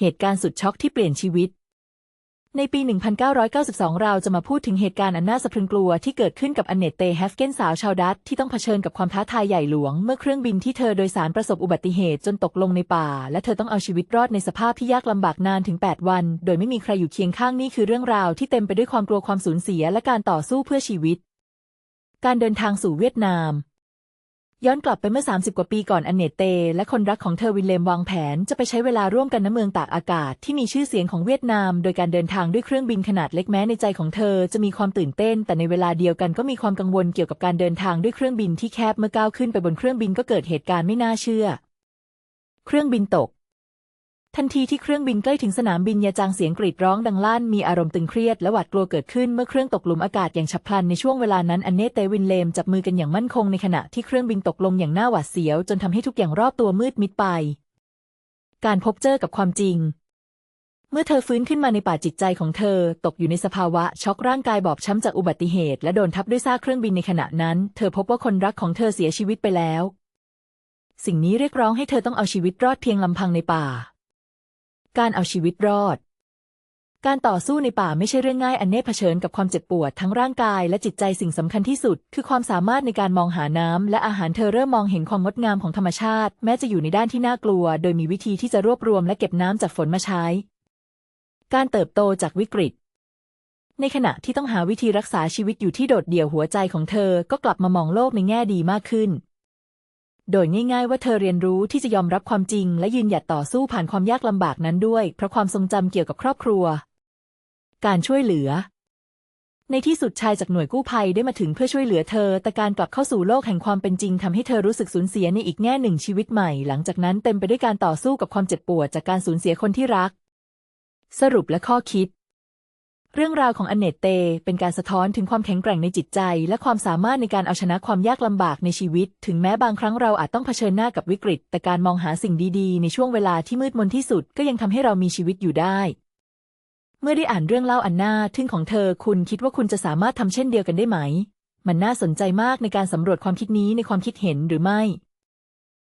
เหตุการณ์สุดช็อกที่เปลี่ยนชีวิต ในปี 1992 เราจะมาพูดถึงเหตุการณ์อันน่าสะพรึงกลัวที่เกิดขึ้นกับอันเนตเตแฮฟเกนสาวชาวดัตที่ต้องเผชิญกับความท้าทายใหญ่หลวง เมื่อเครื่องบินที่เธอโดยสารประสบอุบัติเหตุจนตกลงในป่า และเธอต้องเอาชีวิตรอดในสภาพที่ยากลำบากนานถึง 8 วัน โดยไม่มีใครอยู่เคียงข้างนี่คือเรื่องราวที่เต็มไปด้วยความกลัวความสูญเสียและการต่อสู้เพื่อชีวิต การเดินทางสู่เวียดนาม ย้อนกลับไปเมื่อ 30 กว่าปีก่อนอันเนตเต และคนรักของเธอวินเลมวางแผน จะไปใช้เวลาร่วมกันณเมืองตากอากาศที่มีชื่อเสียงของเวียดนาม โดยการเดินทางด้วยเครื่องบินขนาดเล็กแม้ในใจของเธอจะมีความตื่นเต้น แต่ในเวลาเดียวกันก็มีความกังวลเกี่ยวกับการเดินทางด้วยเครื่องบินที่แคบเมื่อก้าวขึ้นไปบนเครื่องบินก็เกิดเหตุการณ์ไม่น่าเชื่อ เครื่องบินตก ทันทีที่เครื่องบินใกล้ถึงสนามบินยาจางเสียงกรีดร้องดังลั่นมีอารมณ์ตึงเครียดและหวาดกลัวเกิดขึ้นเมื่อเครื่องตกหลุมอากาศอย่างฉับพลันในช่วงเวลานั้นอันเนตเตวินเลมจับมือกันอย่างมั่นคงในขณะที่เครื่องบินตกลงอย่างน่าหวาดเสียว จนทำให้ทุกอย่างรอบตัวมืดมิดไป การพบเจอกับความจริง เมื่อเธอฟื้นขึ้นมาในป่าจิตใจของเธอ ตกอยู่ในสภาวะช็อกร่างกายบอบช้ำจากอุบัติเหตุ และโดนทับด้วยซากเครื่องบินในขณะนั้น เธอพบว่าคนรักของเธอเสียชีวิตไปแล้ว สิ่งนี้เรียกร้องให้เธอต้องเอาชีวิตรอดเพียงลำพังในป่า การเอาชีวิตรอด การต่อสู้ในป่าไม่ใช่เรื่องง่ายอันเน่เผชิญกับความเจ็บปวดทั้งร่างกายและจิตใจสิ่งสำคัญที่สุด คือความสามารถในการมองหาน้ำและอาหารเธอเริ่มมองเห็นความงดงามของธรรมชาติ แม้จะอยู่ในด้านที่น่ากลัว โดยมีวิธีที่จะรวบรวมและเก็บน้ำจากฝนมาใช้ การเติบโตจากวิกฤตในขณะที่ต้องหาวิธีรักษาชีวิตอยู่ที่โดดเดี่ยวหัวใจของเธอ ก็กลับมามองโลกในแง่ดีมากขึ้น โดยง่ายๆว่าเธอเรียนรู้ที่จะยอมรับความจริง และยืนหยัดต่อสู้ผ่านความยากลำบากนั้นด้วย เพราะความทรงจำเกี่ยวกับครอบครัว การช่วยเหลือ ในที่สุดชายจากหน่วยกู้ภัยได้มาถึงเพื่อช่วยเหลือเธอ แต่การกลับเข้าสู่โลกแห่งความเป็นจริงทำให้เธอรู้สึกสูญเสียในอีกแง่หนึ่งชีวิตใหม่ หลังจากนั้นเต็มไปด้วยการต่อสู้กับความเจ็บปวดจากการสูญเสียคนที่รัก สรุปและข้อคิด เรื่องราวของอเนตเต เป็นการสะท้อนถึงความแข็งแกร่งในจิตใจ และความสามารถในการเอาชนะความยากลำบากในชีวิต ถึงแม้บางครั้งเราอาจต้องเผชิญหน้ากับวิกฤต แต่การมองหาสิ่งดีๆ ในช่วงเวลาที่มืดมนที่สุดก็ยังทำให้เรามีชีวิตอยู่ได้ เมื่อได้อ่านเรื่องเล่าอันน่าทึ่งของเธอ คุณคิดว่าคุณจะสามารถทำเช่นเดียวกันได้ไหม มันน่าสนใจมากในการสำรวจความคิดนี้ในความคิดเห็นหรือไม่